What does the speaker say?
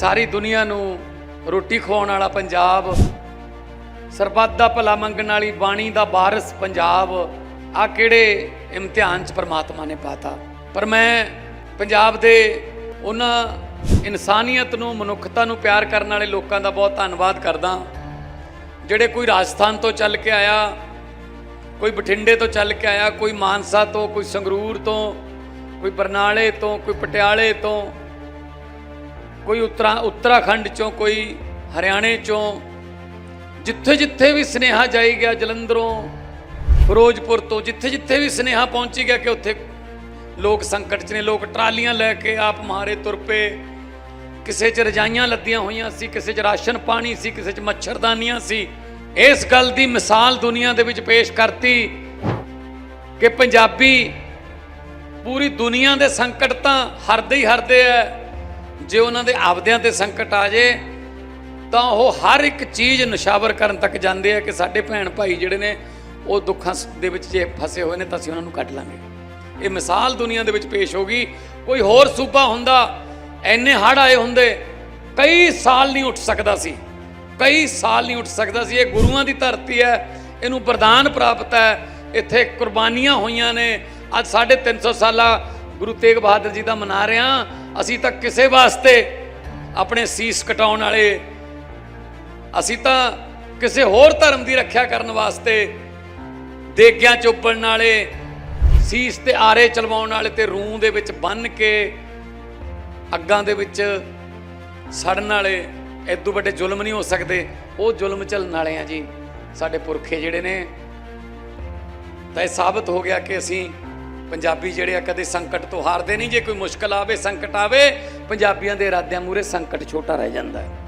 ਸਾਰੀ ਦੁਨੀਆ ਨੂੰ ਰੋਟੀ ਖਵਾਉਣ ਵਾਲਾ ਪੰਜਾਬ, ਸਰਬੱਤ ਦਾ ਭਲਾ ਮੰਗਣ ਵਾਲੀ ਬਾਣੀ ਦਾ ਵਾਰਿਸ ਪੰਜਾਬ ਆ ਕਿਹੜੇ ਇਮਤਿਹਾਨ ਚ ਪਰਮਾਤਮਾ ਨੇ ਪਾਤਾ। ਪਰ ਮੈਂ ਪੰਜਾਬ ਦੇ ਉਹਨਾਂ ਇਨਸਾਨੀਅਤ ਨੂੰ, ਮਨੁੱਖਤਾ ਨੂੰ ਪਿਆਰ ਕਰਨ ਵਾਲੇ ਲੋਕਾਂ ਦਾ ਬਹੁਤ ਧੰਨਵਾਦ ਕਰਦਾ ਜਿਹੜੇ ਕੋਈ ਰਾਜਸਥਾਨ ਤੋਂ ਚੱਲ ਕੇ ਆਇਆ, ਕੋਈ ਬਠਿੰਡੇ ਤੋਂ ਚੱਲ ਕੇ ਆਇਆ, ਕੋਈ ਮਾਨਸਾ ਤੋਂ, ਕੋਈ ਸੰਗਰੂਰ ਤੋਂ, ਕੋਈ ਬਰਨਾਲੇ ਤੋਂ, ਕੋਈ ਪਟਿਆਲੇ ਤੋਂ ਕੋਈ ਉੱਤਰਾ, ਉੱਤਰਾਖੰਡ ਚੋਂ, ਕੋਈ ਹਰਿਆਣੇ ਚੋਂ, ਜਿੱਥੇ ਜਿੱਥੇ ਵੀ ਸਨੇਹਾ ਜਾਈ ਗਿਆ ਜਲੰਧਰੋਂ, ਫਿਰੋਜ਼ਪੁਰ ਤੋਂ, ਜਿੱਥੇ ਜਿੱਥੇ ਵੀ ਸਨੇਹਾ ਪਹੁੰਚੀ ਗਿਆ ਕਿ ਉੱਥੇ ਲੋਕ ਸੰਕਟ 'ਚ ਨੇ, ਲੋਕ ਟਰਾਲੀਆਂ ਲੈ ਕੇ ਆਪ ਮਾਰੇ ਤੁਰ ਪਏ। ਕਿਸੇ 'ਚ ਰਜਾਈਆਂ ਲੱਦੀਆਂ ਹੋਈਆਂ ਸੀ, ਕਿਸੇ 'ਚ ਰਾਸ਼ਨ ਪਾਣੀ ਸੀ, ਕਿਸੇ 'ਚ ਮੱਛਰਦਾਨੀਆਂ ਸੀ। ਇਸ ਗੱਲ ਦੀ ਮਿਸਾਲ ਦੁਨੀਆ ਦੇ ਵਿੱਚ ਪੇਸ਼ ਕਰਤੀ ਕਿ ਪੰਜਾਬੀ ਪੂਰੀ ਦੁਨੀਆ ਦੇ ਸੰਕਟ ਤਾਂ ਹਰਦੇ ਹੀ ਹਰਦੇ ਐ। ਜੇ ਉਹਨਾਂ ਦੇ ਆਪਦਿਆਂ ਤੇ ਸੰਕਟ ਆ ਜੇ, ਤਾਂ ਉਹ ਹਰ ਇੱਕ ਚੀਜ਼ ਨਿਸ਼ਾਵਰ ਕਰਨ ਤੱਕ ਜਾਂਦੇ ਆ ਕਿ ਸਾਡੇ ਭੈਣ ਭਾਈ ਜਿਹੜੇ ਨੇ, ਉਹ ਦੁੱਖਾਂ ਸ- ਦੇ ਵਿੱਚ ਜੇ ਫਸੇ ਹੋਏ ਨੇ ਤਾਂ ਅਸੀਂ ਉਹਨਾਂ ਨੂੰ ਕੱਢ ਲਾਂਗੇ। ਇਹ ਮਿਸਾਲ ਦੁਨੀਆ ਦੇ ਵਿੱਚ ਪੇਸ਼ ਹੋ ਗਈ ਕੋਈ ਹੋਰ ਸੂਬਾ ਹੁੰਦਾ, ਐਨੇ ਹੜ ਆਏ ਹੁੰਦੇ, ਕਈ ਸਾਲ ਨਹੀਂ ਉੱਠ ਸਕਦਾ ਸੀ। ਕਈ ਸਾਲ ਨਹੀਂ ਉੱਠ ਸਕਦਾ ਸੀ। ਇਹ ਗੁਰੂਆਂ ਦੀ ਧਰਤੀ ਹੈ, ਇਹਨੂੰ ਵਰਦਾਨ ਪ੍ਰਾਪਤ ਹੈ। ਇੱਥੇ ਕੁਰਬਾਨੀਆਂ ਹੋਈਆਂ ਨੇ। ਅੱਜ 350 ਸਾਲਾ ਗੁਰੂ ਤੇਗ ਬਹਾਦਰ ਜੀ ਦਾ ਮਨਾ ਰਹੇ ਹਾਂ ਅਸੀਂ ਤਾਂ ਕਿਸੇ ਵਾਸਤੇ ਆਪਣੇ ਸੀਸ ਕਟਾਉਣ ਵਾਲੇ, ਅਸੀਂ ਤਾਂ ਕਿਸੇ ਹੋਰ ਧਰਮ ਦੀ ਰੱਖਿਆ ਕਰਨ ਵਾਸਤੇ ਦੇਗਿਆਂ ਚੋਪਣ ਵਾਲੇ, ਸੀਸ ਤੇ ਆਰੇ ਚਲਵਾਉਣ ਵਾਲੇ ਤੇ ਰੂਹ ਦੇ ਵਿੱਚ ਬੰਨ ਕੇ ਅੱਗਾਂ ਦੇ ਵਿੱਚ ਸੜਨ ਵਾਲੇ ਐਦੂ ਵੱਡੇ ਜ਼ੁਲਮ ਨਹੀਂ ਹੋ ਸਕਦੇ। ਉਹ ਜ਼ੁਲਮ ਝੱਲਣ ਵਾਲੇ ਆ ਜੀ, ਸਾਡੇ ਪੁਰਖੇ ਜਿਹੜੇ ਨੇ। ਤਾਂ ਇਹ ਸਾਬਤ ਹੋ ਗਿਆ ਕਿ ਅਸੀਂ ਪੰਜਾਬੀ ਜਿਹੜੇ ਆ ਕਦੇ ਸੰਕਟ ਤੋਂ ਹਾਰਦੇ ਨਹੀਂ, ਜੇ ਕੋਈ ਮੁਸ਼ਕਲ ਆਵੇ, ਸੰਕਟ ਆਵੇ, ਪੰਜਾਬੀਆਂ ਦੇ ਇਰਾਦਿਆਂ ਮੂਰੇ ਸੰਕਟ ਛੋਟਾ ਰਹਿ ਜਾਂਦਾ ਹੈ।